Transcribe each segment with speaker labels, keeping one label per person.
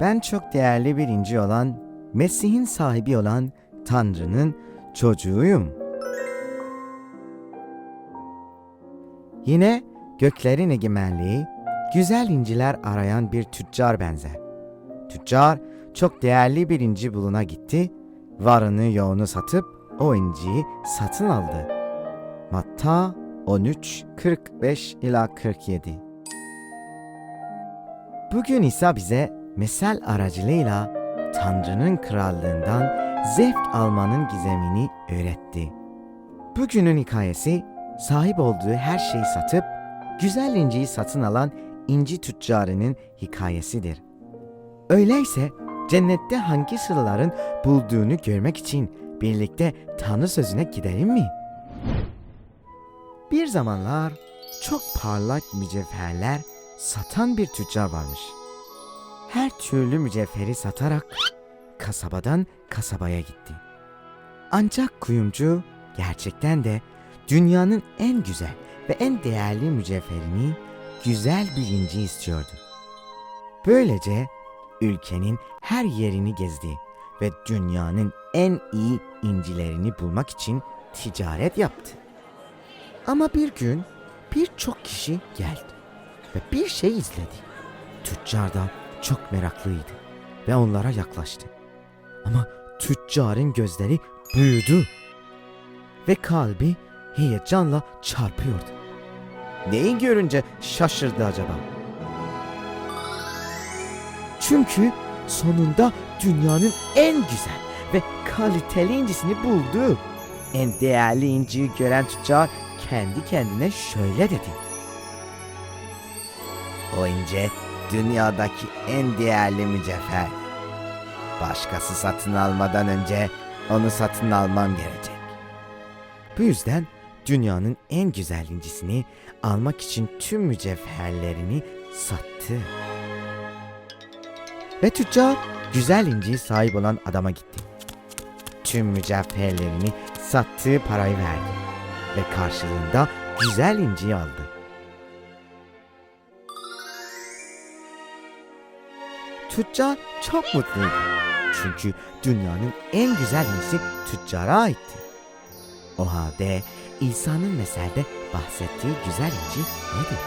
Speaker 1: Ben çok değerli bir inci olan, Mesih'in sahibi olan Tanrı'nın çocuğuyum. Yine göklerin egemenliği, güzel inciler arayan bir tüccar benzer. Tüccar çok değerli bir inci buluna gitti, varını yoğunu satıp o inciyi satın aldı. Matta 13, 45 ila 47 Bugün İsa bize mesel aracılığıyla Tanrı'nın krallığından zevk almanın gizemini öğretti. Bugünün hikayesi sahip olduğu her şeyi satıp güzel inciyi satın alan inci tüccarının hikayesidir. Öyleyse cennette hangi sırların bulduğunu görmek için birlikte Tanrı sözüne gidelim mi? Bir zamanlar çok parlak mücevherler satan bir tüccar varmış. Her türlü mücevheri satarak kasabadan kasabaya gitti. Ancak kuyumcu gerçekten de dünyanın en güzel ve en değerli mücevherini güzel bir inci istiyordu. Böylece ülkenin her yerini gezdi ve dünyanın en iyi incilerini bulmak için ticaret yaptı. Ama bir gün birçok kişi geldi ve bir şey izledi. Tüccar da çok meraklıydı ve onlara yaklaştı. Ama tüccarın gözleri büyüdü ve kalbi heyecanla çarpıyordu. Neyi görünce şaşırdı acaba? Çünkü sonunda dünyanın en güzel ve kaliteli incisini buldu. En değerli inciyi gören tüccar kendi kendine şöyle dedi. O ince dünyadaki en değerli mücevher. Başkası satın almadan önce onu satın almam gerekecek. Bu yüzden dünyanın en güzel incisini almak için tüm mücevherlerini sattı. Ve tüccar güzel inciyi sahip olan adama gitti. Tüm mücevherlerini sattığı parayı verdi ve karşılığında güzel inciyi aldı. Tüccar çok mutluydu. Çünkü dünyanın en güzel incisi tüccara aitti. O halde İsa'nın meselde bahsettiği güzel inci nedir?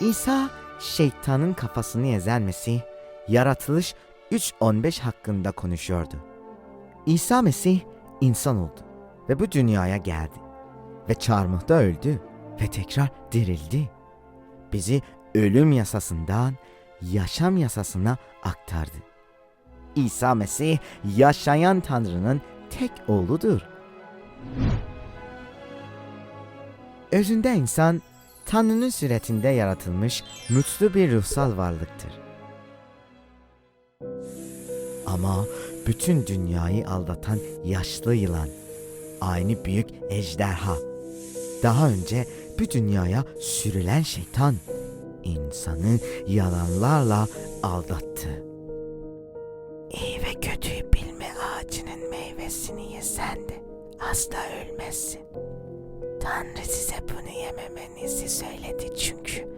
Speaker 1: İsa şeytanın kafasını ezen Mesih, yaratılış 3.15 hakkında konuşuyordu. İsa Mesih insan oldu ve bu dünyaya geldi. Ve çarmıhta öldü ve tekrar dirildi. Bizi ölüm yasasından yaşam yasasına aktardı. İsa Mesih yaşayan Tanrı'nın tek oğludur. Özünde insan Tanrı'nın suretinde yaratılmış mutlu bir ruhsal varlıktır. Ama bütün dünyayı aldatan yaşlı yılan, aynı büyük ejderha, daha önce bu dünyaya sürülen şeytan, insanı yalanlarla aldattı. İyi ve kötüyü bilme ağacının meyvesini yesen de asla ölmezsin. Tanrı size bunu yememenizi söyledi çünkü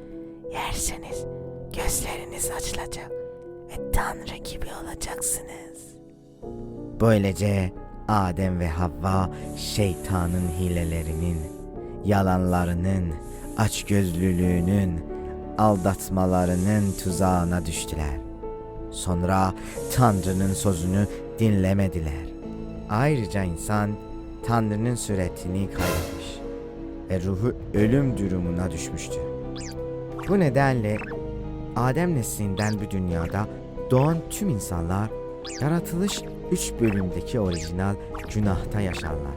Speaker 1: yerseniz gözleriniz açılacak ve Tanrı gibi olacaksınız. Böylece Adem ve Havva şeytanın hilelerinin, yalanlarının, açgözlülüğünün, aldatmalarının tuzağına düştüler. Sonra Tanrı'nın sözünü dinlemediler. Ayrıca insan Tanrı'nın suretini kaybetmiş ve ruhu ölüm durumuna düşmüştü. Bu nedenle Adem neslinden bu dünyada doğan tüm insanlar yaratılış 3 bölümdeki orijinal günahta yaşarlar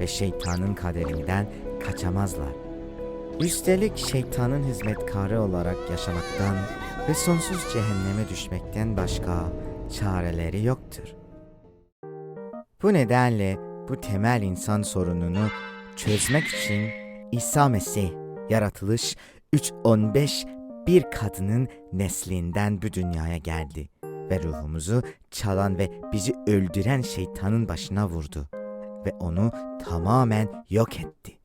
Speaker 1: ve şeytanın kaderinden kaçamazlar. Üstelik şeytanın hizmetkarı olarak yaşamaktan ve sonsuz cehenneme düşmekten başka çareleri yoktur. Bu nedenle bu temel insan sorununu çözmek için İsa Mesih yaratılış 3.15 bir kadının neslinden bu dünyaya geldi ve ruhumuzu çalan ve bizi öldüren şeytanın başına vurdu ve onu tamamen yok etti.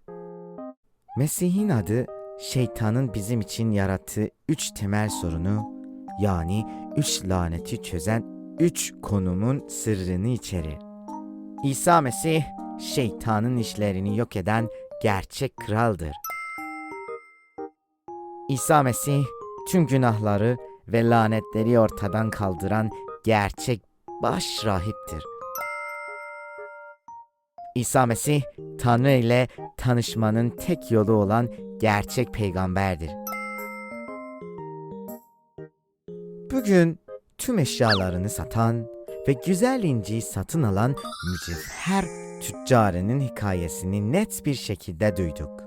Speaker 1: Mesih'in adı şeytanın bizim için yarattığı üç temel sorunu yani üç laneti çözen üç konumun sırrını içerir. İsa Mesih şeytanın işlerini yok eden gerçek kraldır. İsa Mesih tüm günahları ve lanetleri ortadan kaldıran gerçek baş rahiptir. İsa Mesih Tanrı ile tanışmanın tek yolu olan gerçek peygamberdir. Bugün tüm eşyalarını satan ve güzel inciyi satın alan mücevher tüccarının hikayesini net bir şekilde duyduk.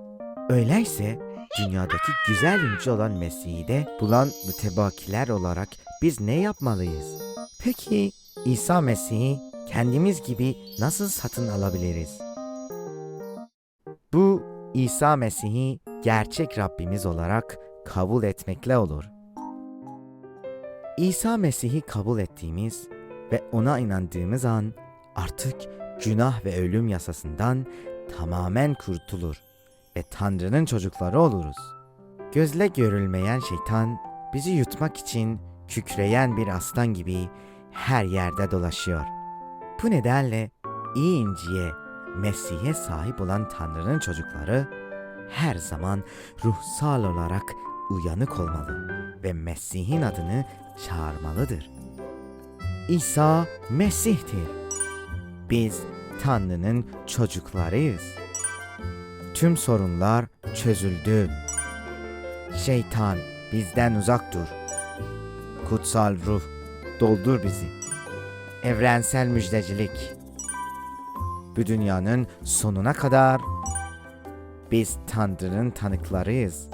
Speaker 1: Öyleyse dünyadaki güzel inci olan Mesih'i de bulan mütebakiler olarak biz ne yapmalıyız? Peki İsa Mesih'i kendimiz gibi nasıl satın alabiliriz? Bu İsa Mesih'i gerçek Rabbimiz olarak kabul etmekle olur. İsa Mesih'i kabul ettiğimiz ve ona inandığımız an artık günah ve ölüm yasasından tamamen kurtulur ve Tanrı'nın çocukları oluruz. Gözle görülmeyen şeytan bizi yutmak için kükreyen bir aslan gibi her yerde dolaşıyor. Bu nedenle iyi inciye, Mesih'e sahip olan Tanrı'nın çocukları her zaman ruhsal olarak uyanık olmalı ve Mesih'in adını çağırmalıdır. İsa Mesih'tir. Biz Tanrı'nın çocuklarıyız. Tüm sorunlar çözüldü. Şeytan bizden uzak dur. Kutsal ruh doldur bizi. Evrensel müjdecilik. Bu dünyanın sonuna kadar biz Tanrı'nın tanıklarıyız.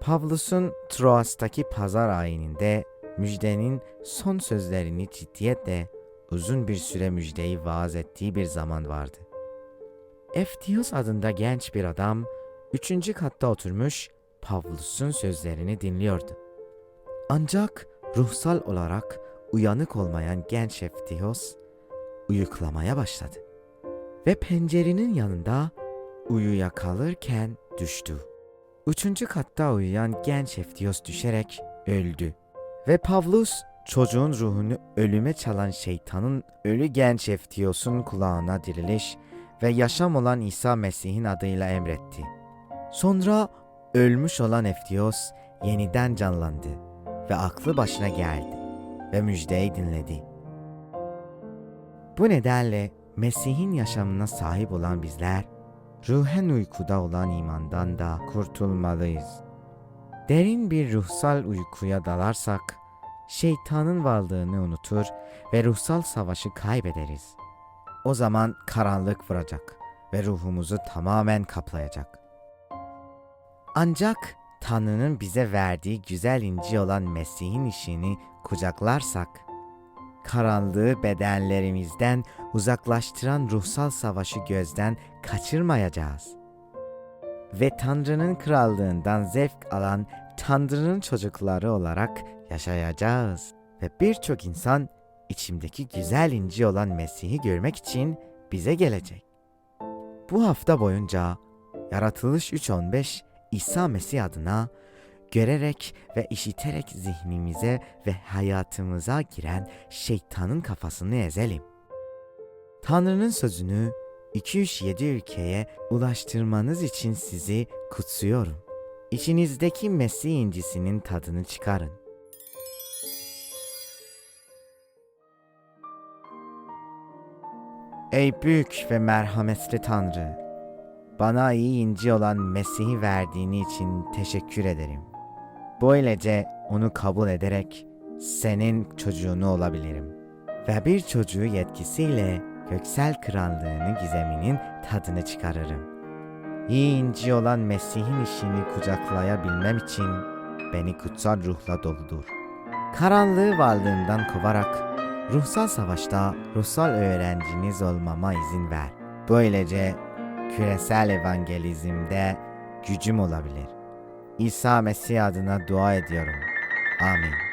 Speaker 1: Pavlus'un Troas'taki pazar ayininde müjdenin son sözlerini ciddiyetle uzun bir süre müjdeyi vaaz ettiği bir zaman vardı. Eftios adında genç bir adam üçüncü katta oturmuş Pavlus'un sözlerini dinliyordu. Ancak ruhsal olarak uyanık olmayan genç Eftios uyuklamaya başladı ve pencerenin yanında uyuya kalırken düştü. Üçüncü katta uyuyan genç Eftios düşerek öldü. Ve Pavlus çocuğun ruhunu ölüme çalan şeytanın ölü genç Eftios'un kulağına diriliş ve yaşam olan İsa Mesih'in adıyla emretti. Sonra ölmüş olan Eftios yeniden canlandı ve aklı başına geldi ve müjdeyi dinledi. Bu nedenle Mesih'in yaşamına sahip olan bizler, ruhen uykuda olan imandan da kurtulmalıyız. Derin bir ruhsal uykuya dalarsak, şeytanın varlığını unutur ve ruhsal savaşı kaybederiz. O zaman karanlık vuracak ve ruhumuzu tamamen kaplayacak. Ancak Tanrı'nın bize verdiği güzel inci olan Mesih'in işini kucaklarsak, karanlığı bedenlerimizden uzaklaştıran ruhsal savaşı gözden kaçırmayacağız. Ve Tanrı'nın krallığından zevk alan Tanrı'nın çocukları olarak yaşayacağız. Ve birçok insan içimdeki güzel inci olan Mesih'i görmek için bize gelecek. Bu hafta boyunca Yaratılış 3.15 İsa Mesih adına görerek ve işiterek zihnimize ve hayatımıza giren şeytanın kafasını ezelim. Tanrı'nın sözünü 207 ülkeye ulaştırmanız için sizi kutsuyorum. İçinizdeki Mesih incisinin tadını çıkarın. Ey büyük ve merhametli Tanrı! Bana iyi inci olan Mesih'i verdiğini için teşekkür ederim. Böylece onu kabul ederek senin çocuğunu olabilirim. Ve bir çocuğu yetkisiyle göksel krallığını gizeminin tadını çıkarırım. İyi inci olan Mesih'in işini kucaklayabilmem için beni kutsal ruhla doludur. Karanlığı varlığından kovarak ruhsal savaşta ruhsal öğrenciniz olmama izin ver. Böylece küresel evangelizmde gücüm olabilir. İsa Mesih adına dua ediyorum. Amin.